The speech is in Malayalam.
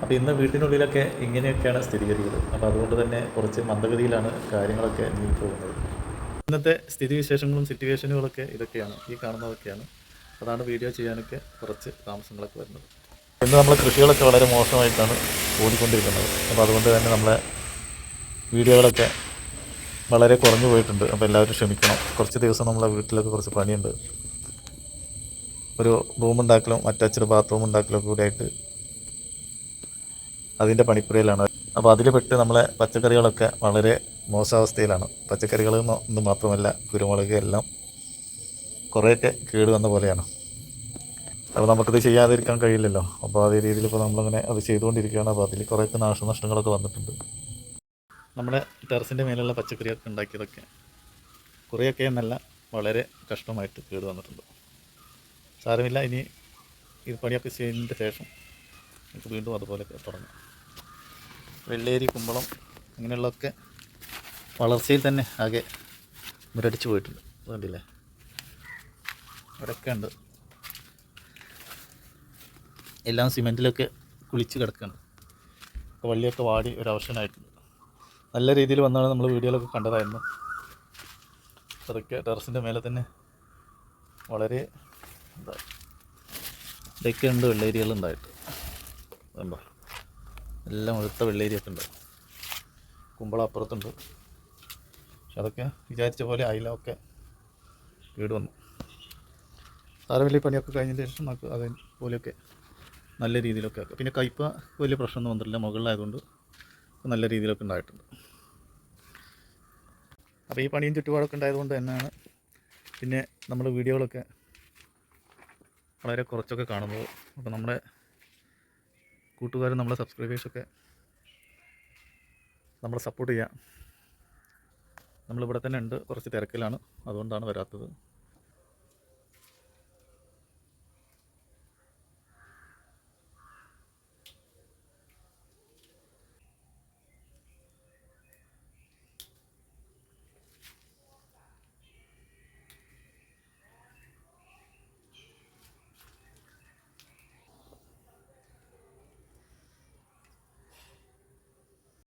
അപ്പോൾ ഇന്ന് വീട്ടിനുള്ളിലൊക്കെ ഇങ്ങനെയൊക്കെയാണ് സ്ഥിതിഗതികൾ അപ്പോൾ അതുകൊണ്ട് തന്നെ കുറച്ച് മന്ദഗതിയിലാണ് കാര്യങ്ങളൊക്കെ നീങ്ങി പോകുന്നത് ഇന്നത്തെ സ്ഥിതിവിശേഷങ്ങളും സിറ്റുവേഷനുകളൊക്കെ ഇതൊക്കെയാണ്. ഈ കാണുന്നതൊക്കെയാണ്. അതാണ് വീഡിയോ ചെയ്യാനൊക്കെ കുറച്ച് താമസങ്ങളൊക്കെ വരുന്നത്. ഇന്ന് നമ്മളെ കൃഷികളൊക്കെ വളരെ മോശമായിട്ടാണ് ഓടിക്കൊണ്ടിരിക്കുന്നത്. അപ്പോൾ അതുകൊണ്ട് തന്നെ നമ്മളെ വീഡിയോകളൊക്കെ വളരെ കുറഞ്ഞു പോയിട്ടുണ്ട്. അപ്പോൾ എല്ലാവരും ക്ഷമിക്കണം. കുറച്ച് ദിവസം നമ്മളെ വീട്ടിലൊക്കെ കുറച്ച് പണിയുണ്ട്. ഒരു റൂം ഉണ്ടാക്കലും അറ്റാച്ച്ഡ് ബാത്റൂം ഉണ്ടാക്കലും കൂടെ ആയിട്ട് അതിന്റെ പണിപ്പുരയിലാണ്. അപ്പോൾ അതിൽ പെട്ട് നമ്മളെ പച്ചക്കറികളൊക്കെ വളരെ മോശാവസ്ഥയിലാണ്. പച്ചക്കറികൾ എന്ന് മാത്രമല്ല കുരുമുളക് എല്ലാം കുറേയൊക്കെ കേട് വന്ന പോലെയാണ്. അപ്പോൾ നമുക്കത് ചെയ്യാതിരിക്കാൻ കഴിയില്ലല്ലോ. അപ്പോൾ അതേ രീതിയിൽ ഇപ്പോൾ നമ്മളങ്ങനെ അത് ചെയ്തുകൊണ്ടിരിക്കുകയാണ്. അപ്പോൾ അതിൽ കുറേയൊക്കെ നാശനഷ്ടങ്ങളൊക്കെ വന്നിട്ടുണ്ട്. നമ്മുടെ ടെറസിന്റെ മേലുള്ള പച്ചക്കറിയൊക്കെ ഉണ്ടാക്കിയതൊക്കെ കുറേയൊക്കെ എന്നല്ല വളരെ കഷ്ടമായിട്ട് കേട് വന്നിട്ടുണ്ട്. സാരമില്ല ഇനി ഇത് പണിയൊക്കെ ചെയ്തതിന്റെ ശേഷം നമുക്ക് വീണ്ടും അതുപോലെയൊക്കെ തുടങ്ങാം. വെള്ളേരി കുമ്പളം അങ്ങനെയുള്ളതൊക്കെ വളർച്ചയിൽ തന്നെ ആകെ മുരടിച്ച് പോയിട്ടുണ്ട്. അതുകൊണ്ടില്ലേ? ഇവിടെയൊക്കെ ഉണ്ട്. എല്ലാം സിമെന്റിലൊക്കെ കുളിച്ച് കിടക്കുകയാണ്. വള്ളിയൊക്കെ വാടി ഒരു നല്ല രീതിയിൽ വന്നാണ് നമ്മൾ വീഡിയോയിലൊക്കെ കണ്ടതായിരുന്നു. അതൊക്കെ ടെറസിന്റെ മേലെ തന്നെ വളരെ എന്താ ഇതൊക്കെ ഉണ്ട് വെള്ളേരികൾ ഉണ്ടായിട്ട്. കണ്ടോ? എല്ലാം മുഴുത്ത വെള്ളേരിയൊക്കെ ഉണ്ട്. കുമ്പള അപ്പുറത്തുണ്ട്. പക്ഷെ അതൊക്കെ വിചാരിച്ച പോലെ അയില ഒക്കെ കേട് വന്നു. താരവല്ലി പണിയൊക്കെ കഴിഞ്ഞതിന് ശേഷം നമുക്ക് അതേപോലെയൊക്കെ നല്ല രീതിയിലൊക്കെ പിന്നെ കയ്പ വലിയ പ്രശ്നമൊന്നും വന്നിട്ടില്ല. മുകളിലായതുകൊണ്ട് നല്ല രീതിയിലൊക്കെ ഉണ്ടായിട്ടുണ്ട്. അപ്പോൾ ഈ പണിയും ചുറ്റുപാടൊക്കെ ഉണ്ടായതുകൊണ്ട് തന്നെയാണ് പിന്നെ നമ്മൾ വീഡിയോകളൊക്കെ വളരെ കുറച്ചൊക്കെ കാണുന്നത്. അപ്പോൾ നമ്മുടെ കൂട്ടുകാരും നമ്മളെ സബ്സ്ക്രൈബേഴ്സൊക്കെ നമ്മളെ സപ്പോർട്ട് ചെയ്യാം. നമ്മളിവിടെ തന്നെ ഉണ്ട്. കുറച്ച് തിരക്കിലാണ്. അതുകൊണ്ടാണ് വരാത്തത്.